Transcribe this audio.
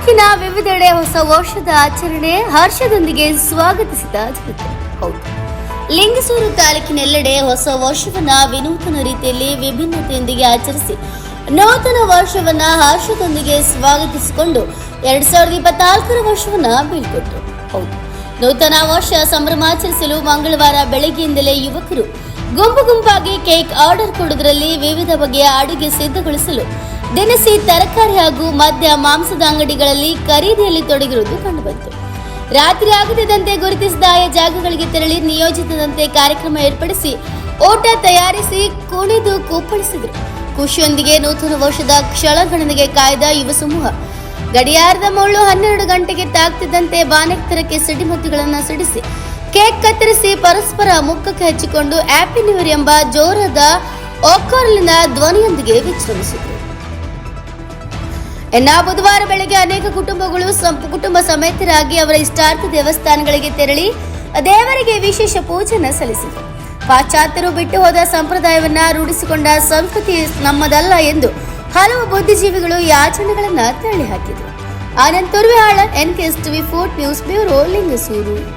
ತಾಲೂಕಿನ ವಿವಿಧೆಡೆ ಹೊಸ ವರ್ಷದ ಆಚರಣೆ ಹರ್ಷದೊಂದಿಗೆ ಸ್ವಾಗತಿಸಿದ ಜನತೆ ಹೌದು. ಲಿಂಗಸೂರು ತಾಲೂಕಿನೆಲ್ಲೆಡೆ ಹೊಸ ವರ್ಷವನ್ನ ವಿನೂತನ ರೀತಿಯಲ್ಲಿ ವಿಭಿನ್ನತೆಯೊಂದಿಗೆ ಆಚರಿಸಿ ನೂತನ ವರ್ಷವನ್ನ ಹರ್ಷದೊಂದಿಗೆ ಸ್ವಾಗತಿಸಿಕೊಂಡು ಎರಡ್ ಸಾವಿರದ ಇಪ್ಪತ್ನಾಲ್ಕರ ವರ್ಷವನ್ನ ಬೀಳ್ಕೊಟ್ರು. ಹೌದು. ನೂತನ ವರ್ಷ ಸಂಭ್ರಮಾಚರಿಸಲು ಮಂಗಳವಾರ ಬೆಳಗ್ಗೆಯಿಂದಲೇ ಯುವಕರು ಗುಂಪು ಗುಂಪಾಗಿ ಕೇಕ್ ಆರ್ಡರ್ ಕೊಡುವುದರಲ್ಲಿ ವಿವಿಧ ಬಗೆಯ ಅಡುಗೆ ಸಿದ್ಧಗೊಳಿಸಲು ದಿನಸಿ, ತರಕಾರಿ ಹಾಗೂ ಮದ್ಯ ಮಾಂಸದ ಅಂಗಡಿಗಳಲ್ಲಿ ಖರೀದಿಯಲ್ಲಿ ತೊಡಗಿರುವುದು ಕಂಡುಬಂತು. ರಾತ್ರಿ ಆಗುತ್ತಿದ್ದಂತೆ ಗುರುತಿಸಿದ ಆಯಾ ಜಾಗಗಳಿಗೆ ತೆರಳಿ ನಿಯೋಜಿತದಂತೆ ಕಾರ್ಯಕ್ರಮ ಏರ್ಪಡಿಸಿ ಓಟ ತಯಾರಿಸಿ ಕುಣಿದು ಕುಪ್ಪಳಿಸಿದರು ಖುಷಿಯೊಂದಿಗೆ ನೂತನ ವರ್ಷದ ಕ್ಷಣಗಣನೆಗೆ ಕಾಯ್ದ ಯುವ ಸಮೂಹ. ಗಡಿಯಾರದ ಮುಳ್ಳು ಹನ್ನೆರಡು ಗಂಟೆಗೆ ತಾಗ್ತಿದ್ದಂತೆ ಬಾನೆತ್ತರಕ್ಕೆ ಸಿಡಿಮದ್ದುಗಳನ್ನು ಸಿಡಿಸಿ, ಕೇಕ್ ಕತ್ತರಿಸಿ ಪರಸ್ಪರ ಮುಖಕ್ಕೆ ಹಚ್ಚಿಕೊಂಡು ಹ್ಯಾಪಿ ನ್ಯೂ ಎಂಬ ಜೋರಾದ ಒಕ್ಕೊರಲಿನ ಧ್ವನಿಯೊಂದಿಗೆ ವಿಜೃಂಭಿಸಿದರು. ಇನ್ನ ಬುಧವಾರ ಬೆಳಗ್ಗೆ ಅನೇಕ ಕುಟುಂಬಗಳು ಕುಟುಂಬ ಸಮೇತರಾಗಿ ಅವರ ಇಷ್ಟಾರ್ಥ ದೇವಸ್ಥಾನಗಳಿಗೆ ತೆರಳಿ ದೇವರಿಗೆ ವಿಶೇಷ ಪೂಜೆನ ಸಲ್ಲಿಸಿದರು. ಪಾಶ್ಚಾತ್ಯರು ಬಿಟ್ಟು ಹೋದ ಸಂಪ್ರದಾಯವನ್ನ ರೂಢಿಸಿಕೊಂಡ ಸಂಸ್ಕೃತಿ ನಮ್ಮದಲ್ಲ ಎಂದು ಹಲವು ಬುದ್ಧಿಜೀವಿಗಳು ಯಾಚನೆಗಳನ್ನ ತಳ್ಳಿ ಹಾಕಿದರು Anand Turvihal, N TV, fort news bureau, Lingasugur.